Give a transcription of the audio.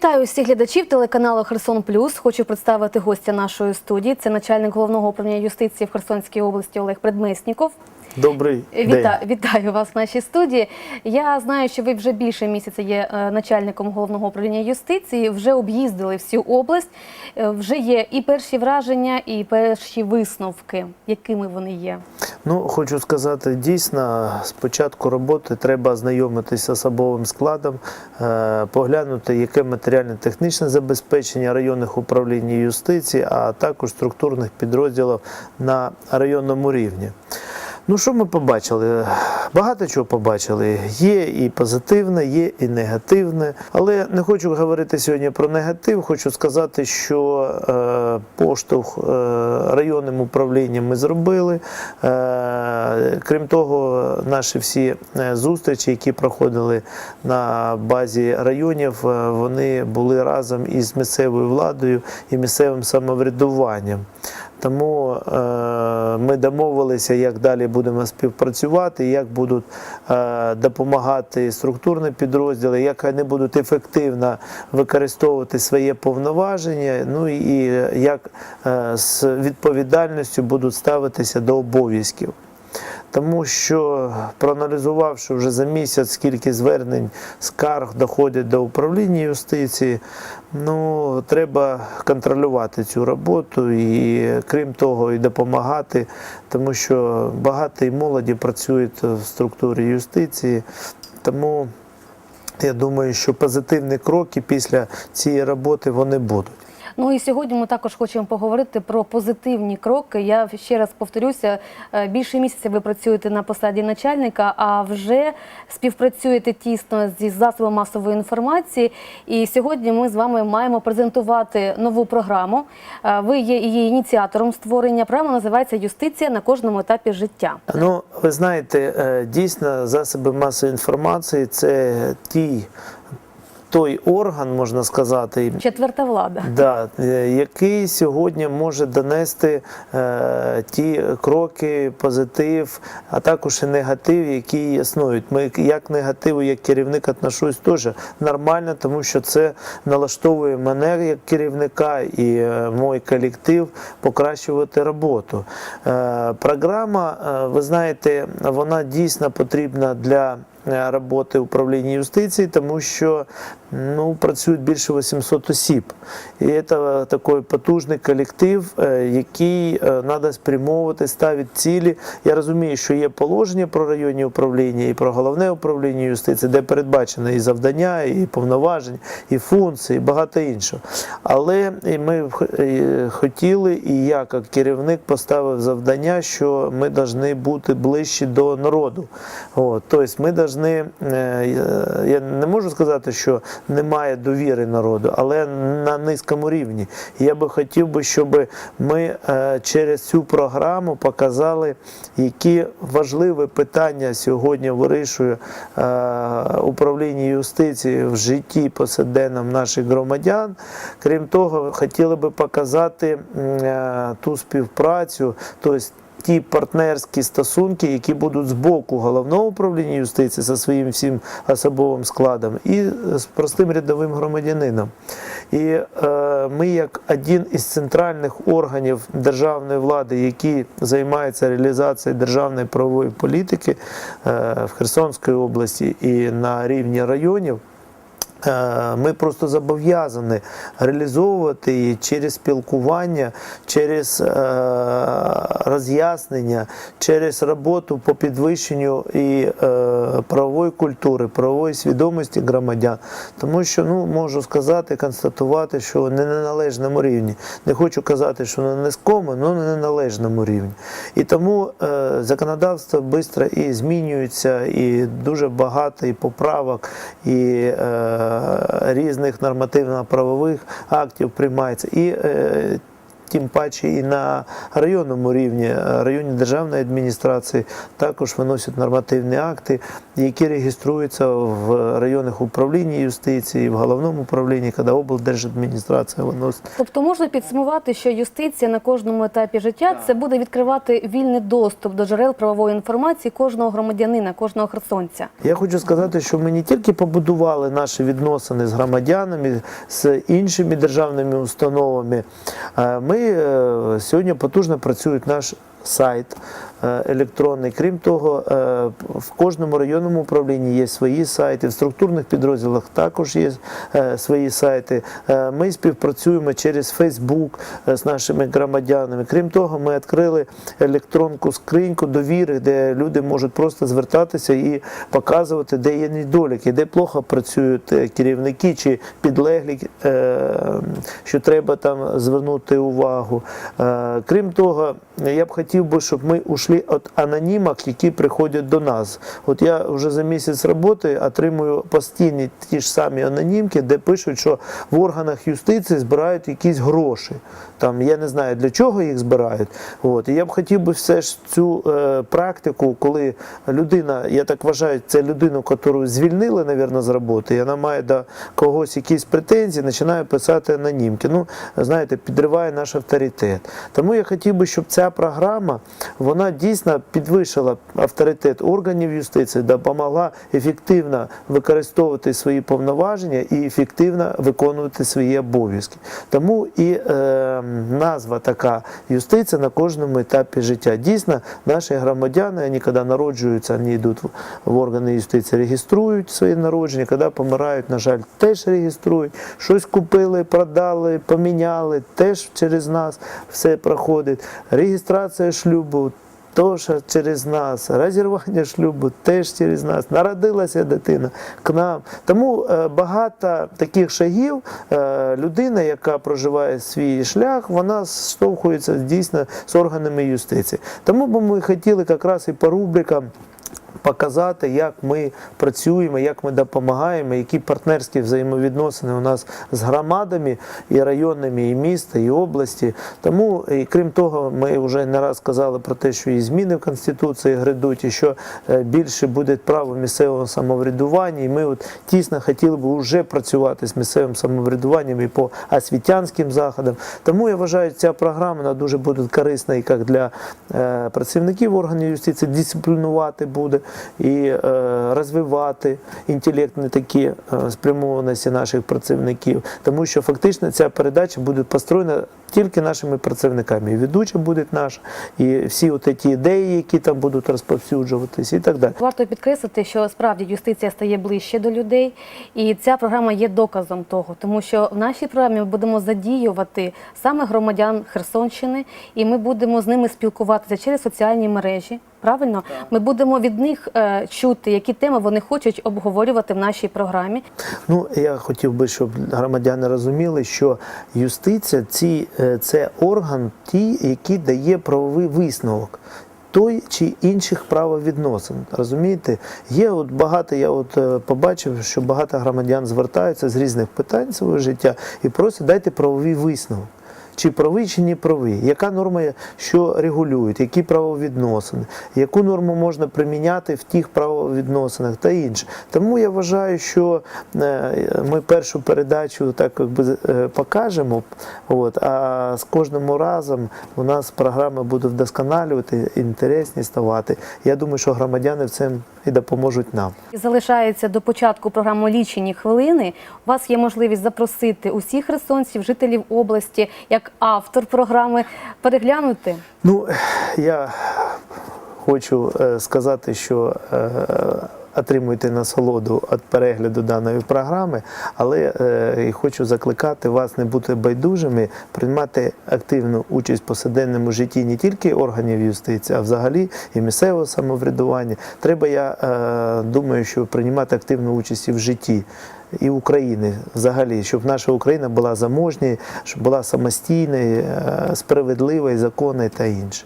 Вітаю всіх глядачів телеканалу Херсон Плюс. Хочу представити гостя нашої студії. Це начальник головного управління юстиції в Херсонській області Олег Предмесніков. Добрий Віта, день. вітаю вас в нашій студії. Я знаю, що ви вже більше місяця є е, начальником головного управління юстиції. Вже об'їздили всю область. Е, Вже є і перші враження, і перші висновки. Якими вони є? Ну, хочу сказати, дійсно, з початку роботи треба ознайомитися з особовим складом, е, поглянути, яке матеріально-технічне забезпечення районних управлінь юстиції, а також структурних підрозділів на районному рівні. Ну, що ми побачили? Багато чого побачили. Є і позитивне, є і негативне. Але не хочу говорити сьогодні про негатив. Хочу сказати, що е, поштовх е, районним управлінням ми зробили. Е, крім того, наші всі е, зустрічі, які проходили на базі районів, е, вони були разом із місцевою владою і місцевим самоврядуванням. Тому е, ми домовилися, як далі будемо співпрацювати, як будуть е, допомагати структурні підрозділи, як вони будуть ефективно використовувати своє повноваження, ну і як е, з відповідальністю будуть ставитися до обов'язків. Тому що проаналізувавши вже за місяць, скільки звернень скарг доходять до управління юстиції, ну треба контролювати цю роботу і крім того, і допомагати, тому що багато і молоді працюють в структурі юстиції. Тому я думаю, що позитивні кроки після цієї роботи вони будуть. Ну і сьогодні ми також хочемо поговорити про позитивні кроки. Я ще раз повторюся, е, більше місяця ви працюєте на посаді начальника, а вже співпрацюєте тісно зі засобами масової інформації. І сьогодні ми з вами маємо презентувати нову програму. Е, Ви є її ініціатором створення. Програма називається Юстиція на кожному етапі життя. Ну, ви знаєте, е, дійсно, засоби масової інформації це ті. Той орган, можна сказати, Четверта влада. да, е, який сьогодні може донести е, ті кроки, позитив, а також і негатив, які існують. Ми як негативу, як керівник отношусь теж нормально, тому що це налаштовує мене як керівника і е, мій колектив покращувати роботу. Е, програма, е, ви знаєте, вона дійсно потрібна для роботи управління юстиції, тому що ну, працюють більше 800 осіб. І це такий потужний колектив, е, який треба спрямовувати, ставити цілі. Я розумію, що є положення про районні управління і про головне управління юстиції, де передбачено і завдання, і повноваження, і функції, і багато іншого. Але ми е, хотіли, і я, як керівник, поставив завдання, що ми повинні бути ближчі до народу. От, тобто ми повинні, я не можу сказати, що немає довіри народу, але на низькому рівні. Я би хотів би, щоб ми е, через цю програму показали, які важливі питання сьогодні вирішує е, управління юстиції в житті повсякденному наших громадян. Крім того, хотіли би показати е, ту співпрацю, тобто ті партнерські стосунки, які будуть з боку головного управління юстиції зі своїм всім особовим складом, і з простим рядовим громадянином. І е, ми, як один із центральних органів державної влади, які займаються реалізацією державної правової політики е, в Херсонській області і на рівні районів. Е, Ми просто зобов'язані реалізовувати її через спілкування, через е, роз'яснення, через роботу по підвищенню і е, правової культури, правової свідомості громадян. Тому що ну можу сказати, констатувати, що не на належному рівні. Не хочу казати, що на низькому, але не на належному рівні. І тому законодавство швидко і змінюється, і дуже багато і поправок, і різних нормативно-правових актів приймається. І е, тим паче і на районному рівні, е, районні державної адміністрації також виносять нормативні акти, які реєструються в районних управлінні юстиції, в головному управлінні, коли облдержадміністрація виносить. Тобто можна підсумувати, що юстиція на кожному етапі життя це буде відкривати вільний доступ до джерел правової інформації кожного громадянина, кожного херсонця. Я хочу сказати, що ми не тільки побудували наші відносини з громадянами, з іншими державними установами. е, Ми е, сьогодні потужно працює наш сайт електронний. Крім того, е, в кожному районному управлінні є свої сайти, в структурних підрозділах також є е, свої сайти. Е, Ми співпрацюємо через е, з нашими громадянами. Крім того, ми відкрили електронку скриньку довіри, де люди можуть просто звертатися і показувати, де є недоліки, де плохо працюють е, керівники чи підлеглі, е, що треба там звернути увагу. Е, Крім того, я б хотів би, щоб ми ушли від анонімок, які приходять до нас. От я вже за місяць роботи отримую постійні ті ж самі анонімки, де пишуть, що в органах юстиції збирають якісь гроші. Там я не знаю для чого їх збирають. От і я б хотів би все ж цю е, практику, коли людина, я так вважаю, це людину, яку звільнили, навірно, з роботи, і вона має до когось якісь претензії, починає писати анонімки. Ну, знаєте, підриває наш авторитет. Тому я хотів би, щоб ця програма вона дійсно підвищила авторитет органів юстиції, допомогла ефективно використовувати свої повноваження і ефективно виконувати свої обов'язки. Тому і е, назва така юстиція на кожному етапі життя. Дійсно, наші громадяни, вони коли народжуються, вони йдуть в- органи юстиції, реєструють свої народження, коли помирають, на жаль, теж реєструють. Щось купили, продали, поміняли, теж через нас все проходить. Реєстрація шлюбу. Теж через нас, розірвання шлюбу теж через нас, народилася дитина к нам. Тому е, багато таких шагів е, людина, яка проживає свій шлях, вона стовхується дійсно з органами юстиції. Тому б ми хотіли якраз і по рубрикам показати, як ми працюємо, як ми допомагаємо, які партнерські взаємовідносини у нас з громадами і районними, і міста, і області. Тому, і крім того, ми вже не раз казали про те, що і зміни в Конституції грядуть, і що е, більше буде право місцевого самоврядування. І ми от тісно хотіли б вже працювати з місцевим самоврядуванням і по освітянським заходам. Тому я вважаю, ця програма вона дуже буде корисна і як для е, працівників органів юстиції, дисциплінувати буде і е, розвивати інтелектні такі е, спрямованості наших працівників, тому що фактично ця передача буде построєна тільки нашими працівниками. І ведуча буде наша, і всі от ці ідеї, які там будуть розповсюджуватись, і так далі. Варто підкреслити, що справді юстиція стає ближче до людей, і ця програма є доказом того, тому що в нашій програмі ми будемо задіювати саме громадян Херсонщини, і ми будемо з ними спілкуватися через соціальні мережі. Правильно, ми будемо від них е, чути, які теми вони хочуть обговорювати в нашій програмі. Ну, я хотів би, щоб громадяни розуміли, що юстиція ці, е, це орган, ті, який дає правовий висновок. Той чи інших правовідносин. Розумієте? Є от багато, я от е, побачив, що багато громадян звертаються з різних питань свого життя і просять дайте правовий висновок. Чи правий, чи не правий, яка норма що регулює, які правовідносини, яку норму можна приміняти в тих правовідносинах та інше. Тому я вважаю, що е, ми першу передачу так якби е, покажемо, от, а з кожним разом у нас програма буде вдосконалювати, інтересні ставати. Я думаю, що громадяни в цьому і допоможуть нам. І залишається до початку програми лічені хвилини. У вас є можливість запросити усіх херсонців, жителів області, як автор програми, переглянути. Ну, я хочу е, сказати, що е, отримуйте насолоду від перегляду даної програми, але е, хочу закликати вас не бути байдужими, приймати активну участь в повсякденному житті не тільки органів юстиції, а взагалі і місцевого самоврядування. Треба, я е, думаю, що приймати активну участь і в житті. І України взагалі, щоб наша Україна була заможною, щоб була самостійною, е, справедливою, законною та інше.